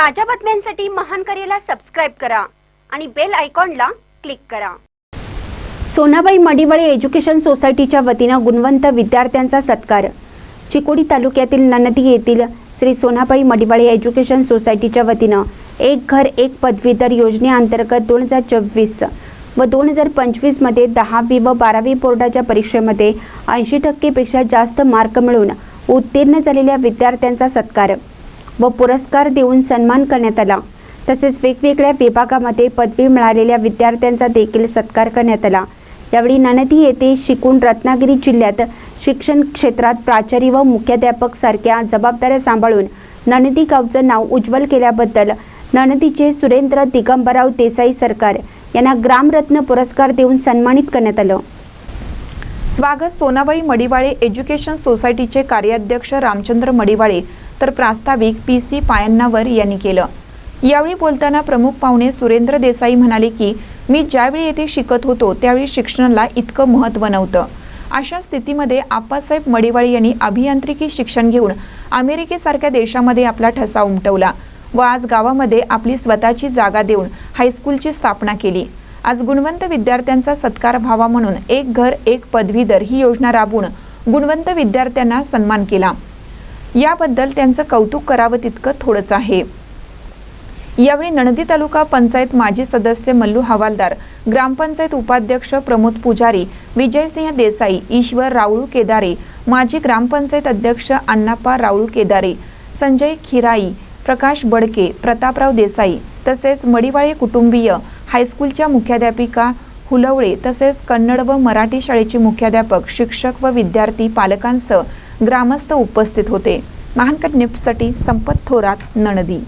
ताज्या बातम्यांसाठी महान करेला सबस्क्राईब करा आणि बेल आयकॉनला क्लिक करा. सोनाबाई मडिवळे एज्युकेशन सोसायटीच्या वतीनं गुणवंत विद्यार्थ्यांचा सत्कार. चिकोडी तालुक्यातील ननदी येथील श्री सोनाबाई मडिवाळे एज्युकेशन सोसायटीच्या वतीनं एक घर एक पदवीधर योजनेअंतर्गत दोन हजार चोवीस व दोन हजार पंचवीसमध्ये दहावी व बारावी बोर्डाच्या परीक्षेमध्ये ऐंशी टक्केपेक्षा जास्त मार्क मिळवून उत्तीर्ण झालेल्या विद्यार्थ्यांचा सत्कार. व पुरस्कार देऊन सन्मान करण्यात आला. तसेच वेगवेगळ्या विभागामध्ये पदवी मिळालेल्या विद्यार्थ्यांचा देखील सत्कार करण्यात आला. यावेळी ननदी येथे शिकून रत्नागिरी जिल्ह्यात शिक्षण क्षेत्रात प्राचार्य व मुख्याध्यापक सारख्या जबाबदाऱ्या सांभाळून ननदी गावचं नाव उज्ज्वल केल्याबद्दल ननदीचे सुरेंद्र दिगंबराव देसाई सरकार यांना ग्रामरत्न पुरस्कार देऊन सन्मानित करण्यात आलं. स्वागत सोनाबाई मडिवाळे एज्युकेशन सोसायटीचे कार्याध्यक्ष रामचंद्र मडिवाळे तर प्रास्ताविक पी सी पायन्नावर यांनी केलं. यावेळी बोलताना प्रमुख पाहुणे सुरेंद्र देसाई म्हणाले की मी ज्यावेळी येथे शिकत होतो त्यावेळी शिक्षणाला इतकं महत्त्व नव्हतं. अशा स्थितीमध्ये आप्पासाहेब मडिवाळे यांनी अभियांत्रिकी शिक्षण घेऊन अमेरिकेसारख्या देशामध्ये आपला ठसा उमटवला व आज गावामध्ये आपली स्वतःची जागा देऊन हायस्कूलची स्थापना केली. आज गुणवंत विद्यार्थ्यांचा सत्कार व्हावा म्हणून एक घर एक पदवीधर ही योजना राबवून गुणवंत विद्यार्थ्यांना सन्मान केला. याबद्दल त्यांचं कौतुक करावं तितकं थोडंच आहे. यावेळी नणदी तालुका पंचायत माजी सदस्य मल्लू हवालदार ग्रामपंचायत उपाध्यक्ष प्रमोद पुजारी विजयसिंह देसाई ईश्वर राऊळू केदारे माजी ग्रामपंचायत अध्यक्ष अण्णाप्पा राऊळू केदारे संजय खिराई प्रकाश बडके प्रतापराव देसाई तसेच मडिवाळे कुटुंबीय हायस्कूलच्या मुख्याध्यापिका हुलवळे तसेच कन्नड व मराठी शाळेचे मुख्याध्यापक शिक्षक व विद्यार्थी पालकांसह ग्रामस्थ उपस्थित होते. महानकट निफ्टसाठी संपत थोरात नणदी.